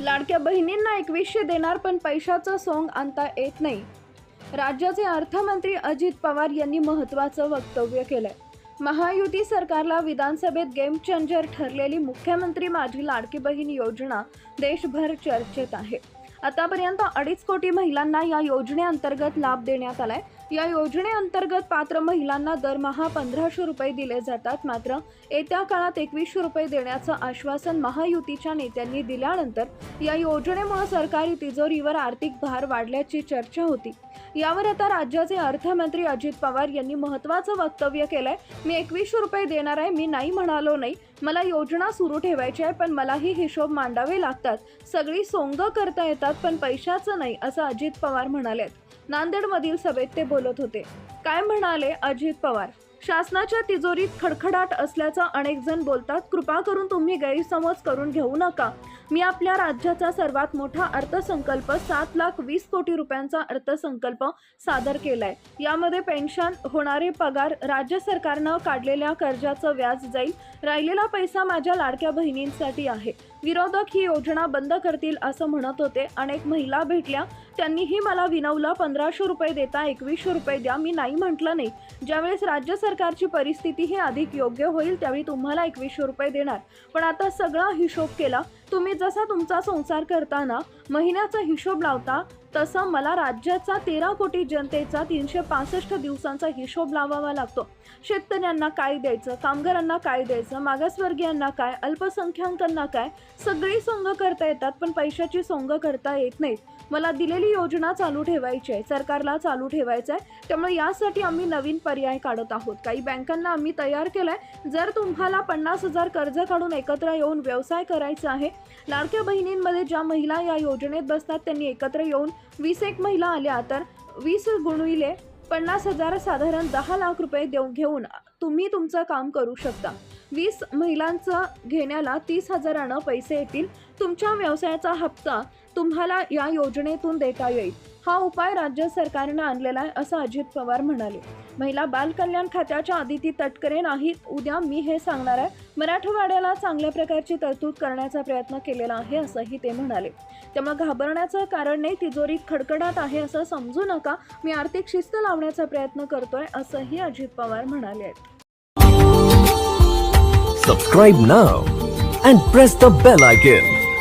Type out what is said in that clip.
लाडक्या बहिणींना एकवीसशे देणार पण पैशाचं सोंग आणता येत नाही. राज्याचे अर्थमंत्री अजित पवार यांनी महत्त्वाचं वक्तव्य केलंय. महायुती सरकारला विधानसभेत गेम चेंजर ठरलेली मुख्यमंत्री माझी लाडकी बहीण योजना देशभर चर्चेत आहे. आतापर्यंत अडीच कोटी महिलांना या योजनेअंतर्गत लाभ देण्यात आलाय. या योजनेअंतर्गत पात्र महिलांना दरमहा पंधराशे रुपये दिले जातात. मात्र येत्या काळात एकवीसशे रुपये देण्याचं आश्वासन महायुतीच्या नेत्यांनी दिल्यानंतर या योजनेमुळे सरकारी तिजोरीवर आर्थिक भार वाढल्याची चर्चा होती. यावर आता राज्याचे अर्थमंत्री अजित पवार यांनी महत्त्वाचं वक्तव्य केलंय. मी एकवीसशे रुपये देणार आहे मी नाही म्हणालो नाही. मला योजना सुरू ठेवायची आहे पण मलाही हिशोब मांडावे लागतात. सगळी सोंग करता येतात पण पैशाचं नाही असं अजित पवार म्हणालेत. नांदेडमधील सभेत ते बोलत होते. काय म्हणाले अजित पवार? शासनाच्या तिजोरीत खडखडाट असल्याचं अनेक जण बोलतात. कृपा करून तुम्ही गैरसमज करून घेऊ नका. मी आपल्या राज्याचा सर्वात मोठा अर्थसंकल्प सात लाख वीस कोटी रुपयांचा अर्थसंकल्प सादर केलाय. यामध्ये पेन्शन होणारे पगार राज्य सरकारनं काढलेल्या कर्जाचं व्याज जाईल. राहिलेला पैसा माझ्या लाडक्या बहिणींसाठी आहे. विरोधक ही योजना बंद करतील असं म्हणत होते. अनेक महिला भेटल्या. त्यांनीही मला विनवलं पंधराशे रुपये देता एकवीसशे रुपये द्या. मी नाही म्हटलं नाही. ज्यावेळेस राज्य सरकारची परिस्थिती ही अधिक योग्य होईल त्यावेळी तुम्हाला एकवीसशे रुपये देणार. पण आता सगळा हिशोब केला. तुम्ही जसा तुमचा संसार करताना महिन्याचा हिशोब लावता तसा मला राज्याचा तेरा कोटी जनतेचा तीनशे पासष्ट दिवसांचा हिशोब लावावा लागतो. शेतकऱ्यांना काय द्यायचं? कामगारांना काय द्यायचं? मागासवर्गीयांना काय? अल्पसंख्याकांना काय? सगळी सोंग करता येतात पण पैशाची सोंग करता येत नाहीत. मला दिलेली योजना चालू ठेवायची आहे सरकारला चालू ठेवायचं आहे. त्यामुळे यासाठी आम्ही नवीन पर्याय काढत आहोत. काही बँकांना आम्ही तयार केलाय. जर तुम्हाला पन्नास हजार कर्ज काढून एकत्र येऊन व्यवसाय करायचा आहे लाडक्या बहिणींमध्ये ज्या महिला या योजना योजनेत बसतात त्यांनी एकत्र येऊन वीस एक महिला आल्या. तर वीस गुणविले पन्नास हजार साधारण दहा लाख रुपये देऊ घेऊन तुम्ही तुमचं काम करू शकता. वीस महिलांचं घेण्याला तीस हजारानं पैसे येतील. तुमच्या व्यवसायाचा हप्ता तुम्हाला या योजनेतून देता येईल. हा उपाय राज्य सरकारनं आणलेला आहे असं अजित पवार म्हणाले. महिला बाल कल्याण खात्याच्या आदिती तटकरे नाहीत उद्या मी हे सांगणार आहे. मराठवाड्याला चांगल्या प्रकारची तरतूद करण्याचा प्रयत्न केलेला आहे असंही ते म्हणाले. त्यामुळे घाबरण्याचं कारण नाही तिजोरी खडखडाट आहे असं समजू नका. मी आर्थिक शिस्त लावण्याचा प्रयत्न करतोय असंही अजित पवार म्हणाले आहेत. Subscribe now and press the bell icon